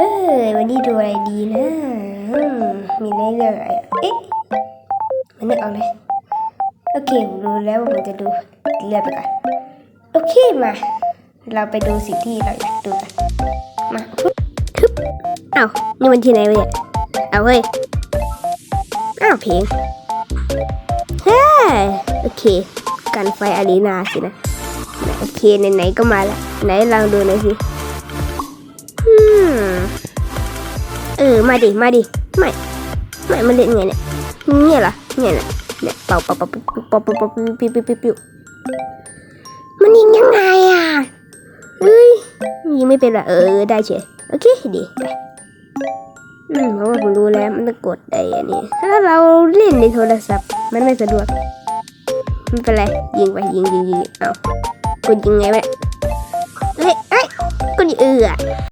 เฮ้ยวันนี้ดูอะไรดีนะมีเรื่องอะไรอะเอ๊ะมันนึกเอาเลยโอเครู้แล้วว่าผมจะดูเลือกไปก่อนโอเคมา เราไปดูสิ่งที่เราอยากดูกันมาฮึบอ้าวนี่มันที่ไหนวะเนี่ยเอาเฮ้ยอ้าวเพลงเฮ้ยโอเค กันไฟอารีนาสินะ โอเคไหนๆก็มาล้วไหนลองดูหน่อยสิ เออ มาดิ มาดิ ไม่ ไม่ มันเล่นไงเนี่ย เนี่ยเหรอเนี่ยนะเนี่ยเป่าเป่าเป่าปุ๊บปุ๊บเป่าเป่าเป่าปิ๊บปิ๊บปิ๊บปิ๊บปิ๊บมันยิงยังไงอะเอ้ยยิงไม่เป็นละเออ ได้เฉย โอเค ดีได้อืมเพราะว่าผมรู้แล้วมันต้องกดไอ้อันนี้ ถ้าเราเล่นในโทรศัพท์ มันไม่สะดวกไม่เป็นไร ยิงไปยิงยิงยิงเอากดยังไงวะเอ้ยเอ้ยกดเอือ